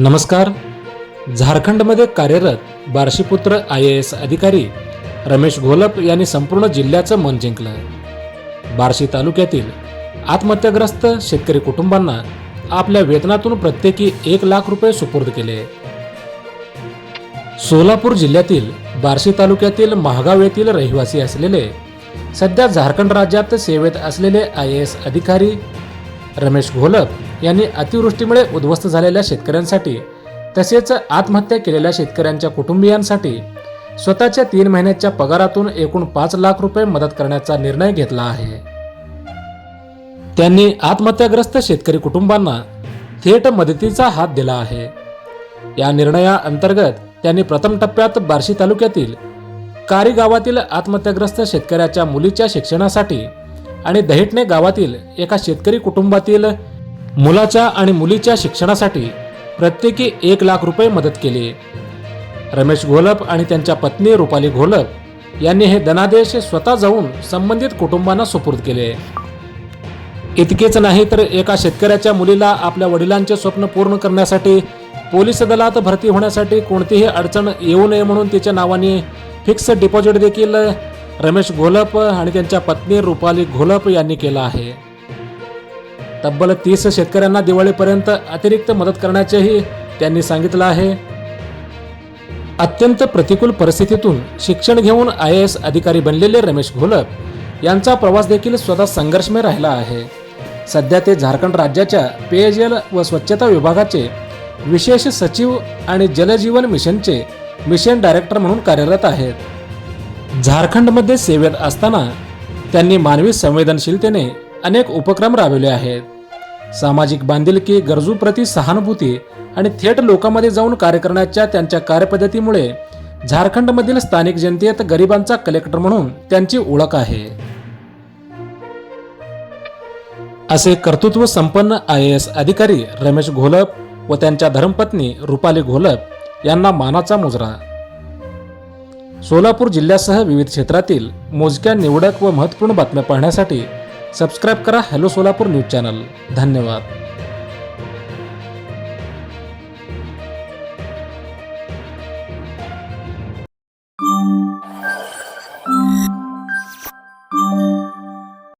नमस्कार. झारखंडमध्ये कार्यरत बार्शीपुत्र आय ए एस अधिकारी रमेश घोलप यांनी संपूर्ण जिल्ह्याचं मन जिंकलं. बार्शी तालुक्यातील आत्महत्याग्रस्त शेतकरी कुटुंबांना आपल्या वेतनातून प्रत्येकी एक लाख रुपये सुपूर्द केले. सोलापूर जिल्ह्यातील बार्शी तालुक्यातील महागाव येथील रहिवासी असलेले सध्या झारखंड राज्यात सेवेत असलेले आय ए एस अधिकारी रमेश घोलप यांनी अतिवृष्टीमुळे उद्ध्वस्त झालेल्या शेतकऱ्यांसाठी तसेच आत्महत्या केलेल्या शेतकऱ्यांच्या कुटुंबियांसाठी स्वतःच्या तीन महिन्याच्या पगारातून एकूण पाच लाख रुपये मदत करण्याचा निर्णय घेतला आहे. त्यांनी आत्महत्याग्रस्त शेतकरी कुटुंबांना थेट मदतीचा हात दिला आहे. या निर्णयाअंतर्गत त्यांनी प्रथम टप्प्यात बार्शी तालुक्यातील कारी गावातील आत्महत्याग्रस्त शेतकऱ्याच्या मुलीच्या शिक्षणासाठी आणि दहिटणे गावातील एका शेतकरी कुटुंबातील मुलाच्या आणि मुलीच्या शिक्षणासाठी प्रत्येकी एक लाख रुपये मदत केली. रमेश घोलप आणि त्यांच्या पत्नी रुपाली घोलप यांनी हे धनादेश स्वतः जाऊन संबंधित कुटुंबांना सुपूर्द केले. इतकेच नाही तर एका शेतकऱ्याच्या मुलीला आपल्या वडिलांचे स्वप्न पूर्ण करण्यासाठी पोलीस दलात भरती होण्यासाठी कोणतीही अडचण येऊ नये म्हणून तिच्या नावाने फिक्स डिपॉझिट देखील रमेश घोलप आणि त्यांच्या पत्नी रुपाली घोलप यांनी केला आहे. तब्बल तीस शेतकऱ्यांना दिवाळीपर्यंत अतिरिक्त मदत करण्याचेही त्यांनी सांगितलं आहे. अत्यंत प्रतिकूल परिस्थितीतून शिक्षण घेऊन आय एस अधिकारी बनलेले रमेश घोलप यांचा प्रवास देखील स्वतः संघर्षमय राहिला आहे. सध्या ते झारखंड राज्याच्या पेयजल व स्वच्छता विभागाचे विशेष सचिव आणि जलजीवन मिशनचे मिशन डायरेक्टर म्हणून कार्यरत आहेत. झारखंडमध्ये सेवेत असताना त्यांनी मानवी संवेदनशीलतेने अनेक उपक्रम राबवले आहेत. सामाजिक बांधिलकी गरजूप्रती सहानुभूती आणि थेट लोकांमध्ये जाऊन कार्य करण्याच्या त्यांच्या कार्यपद्धतीमुळे झारखंडमधील स्थानिक जनतेत गरिबांचा कलेक्टर म्हणून त्यांची ओळख आहे. असे कर्तृत्व संपन्न आय एस अधिकारी रमेश घोलप व त्यांच्या धर्मपत्नी रुपाली घोलप यांना मानाचा मुजरा. सोलापूर जिल्ह्यासह विविध क्षेत्रातील मोजक्या निवडक व महत्त्वपूर्ण बातम्या पाहण्यासाठी सबस्क्राईब करा हॅलो सोलापूर न्यूज चॅनल. धन्यवाद.